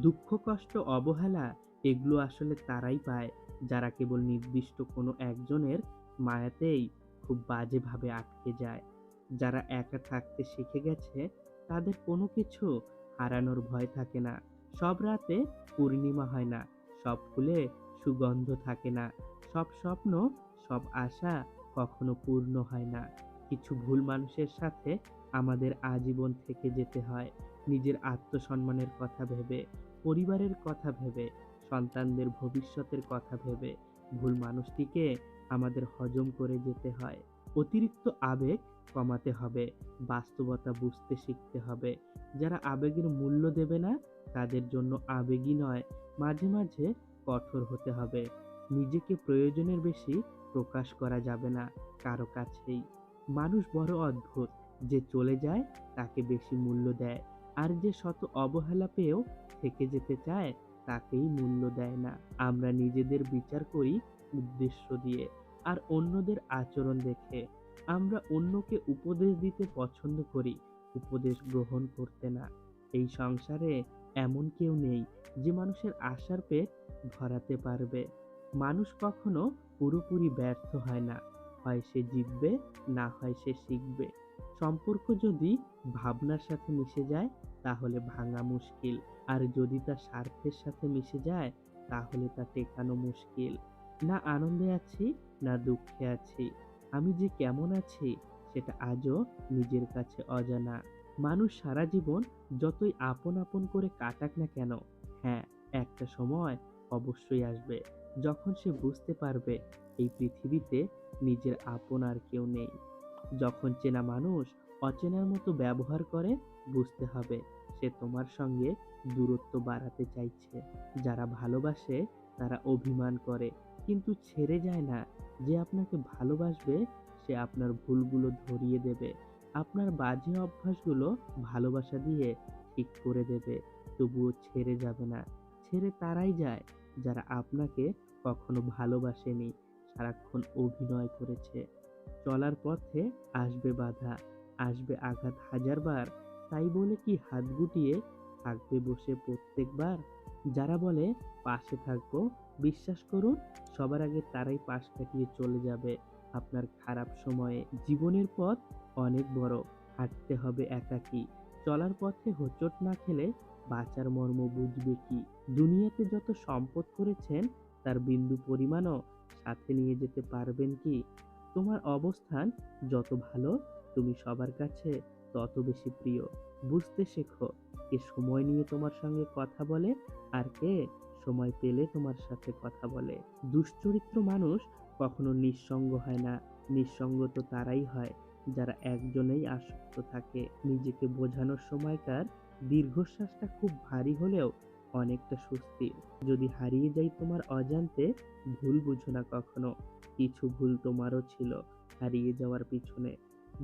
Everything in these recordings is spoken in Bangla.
দুঃখ, কষ্ট, অবহেলা এগুলো আসলে তারাই পায়। যারা কেবল নির্দিষ্ট কোনো একজনের মায়াতেই খুব বাজেভাবে আটকে যায়। যারা একা থাকতে শিখে গেছে, তাদের কোনো কিছু হারানোর ভয় থাকে না। সব রাতে পূর্ণিমা হয় না, সব ফুলে সুগন্ধ থাকে না। সব স্বপ্ন, সব আশা কখনো পূর্ণ হয় না। কিছু ভুল মানুষের সাথে আমাদের আজীবন থেকে যেতে হয়। নিজের আত্মসম্মানের কথা ভেবে, পরিবারের কথা ভেবে, সন্তানদের ভবিষ্যতের কথা ভেবে ভুল মানুষটিকে আমাদের হজম করে যেতে হয়। অতিরিক্ত আবেগ কমাতে হবে, বাস্তবতা বুঝতে শিখতে হবে। যারা আবেগের মূল্য দেবে না, তাদের জন্য আবেগই নয়, মাঝে মাঝে কঠোর হতে হবে। নিজেকে প্রয়োজনের বেশি প্রকাশ করা যাবে না, কারও কাছেই। মানুষ বড় অদ্ভুত, যে চলে যায় তাকে বেশি মূল্য দেয়। আর যে শত অবহেলা পেয়েও থেকে যেতে চায়, তাকেই মূল্য দেয় না। আমরা নিজেদের বিচার করি উদ্দেশ্য দিয়ে আর অন্যদের আচরণ দেখে। আমরা অন্যকে উপদেশ দিতে পছন্দ করি, উপদেশ গ্রহণ করতে না। এই সংসারে এমন কেউ নেই যে মানুষের আশার পেট ভরাতে পারবে। মানুষ কখনো পুরোপুরি ব্যর্থ হয় না। হয় সে জিতবে, না হয় সে শিখবে। সম্পর্ক যদি ভাবনার সাথে মিশে যায়, তাহলে ভাঙা মুশকিল। আর যদি তা স্বার্থের সাথে মিশে যায়, তাহলে তা টেকানো মুশকিল। না আনন্দে আছি, না দুঃখে আছি। আমি যে কেমন আছি, সেটা আজও নিজের কাছে অজানা। মানুষ সারা জীবন যতই আপন আপন করে কাটাক না কেন হ্যাঁ একটা সময় অবশ্যই আসবে, যখন সে বুঝতে পারবে এই পৃথিবীতে নিজের আপন আর কেউ নেই। যখন চেনা মানুষ অচেনার মতো ব্যবহার করে, বুঝতে হবে সে তোমার সঙ্গে দূরত্ব বাড়াতে চাইছে। যারা ভালোবাসে, তারা অভিমান করে, কিন্তু ছেড়ে যায় না। যে আপনাকে ভালোবাসবে, সে আপনার ভুলগুলো ধরিয়ে দেবে। আপনার বাজে অভ্যাসগুলো ভালোবাসা দিয়ে ঠিক করে দেবে, তবুও ছেড়ে যাবে না। ছেড়ে তারাই যায়, যারা আপনাকে কখনো ভালোবাসেনি, সারাক্ষণ অভিনয় করেছে। চলার পথে আসবে বাধা, আসবে আঘাত হাজারবার। তাই বলে কি হাত গুটিয়ে থাকবে বসে প্রত্যেকবার? যারা বলে, পাশে থাকব, বিশ্বাস করুন, সবার আগে তারাই পাশ কাটিয়ে চলে যাবে। আপনার খারাপ সময়ে জীবনের পথ অনেক বড়, হাঁটতে হবে একাকী। চলার পথে হোঁচট না খেলে বাঁচার মর্ম বুঝবে কি? দুনিয়াতে যত সম্পদ করেছেন, তার বিন্দু পরিমাণও সাথে নিয়ে যেতে পারবেন কি? তোমার অবস্থান যত ভালো, তুমি সবার কাছে তত বেশি প্রিয়। বুঝতে শেখো, কে সময় নিয়ে তোমার সঙ্গে কথা বলে আর কে সময় পেলে তোমার সাথে কথা বলে। দুশ্চরিত্র মানুষ কখনো নিঃসঙ্গ হয় না, নিঃসঙ্গ তো তারাই হয়, যারা একজনেই আসক্ত থাকে। নিজেকে বোঝানোর সময়কার দীর্ঘশ্বাসটা খুব ভারী হলেও অনেকটা স্বস্তি। যদি হারিয়ে যাই তোমার অজান্তে, ভুল বুঝো না কখনো। কিছু ভুল তোমারও ছিল হারিয়ে যাওয়ার পিছনে।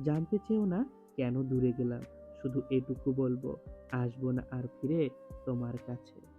জানতে চেও না কেন দূরে গেলাম, শুধু এটুকু বলব, আসব না আর ফিরে তোমার কাছে।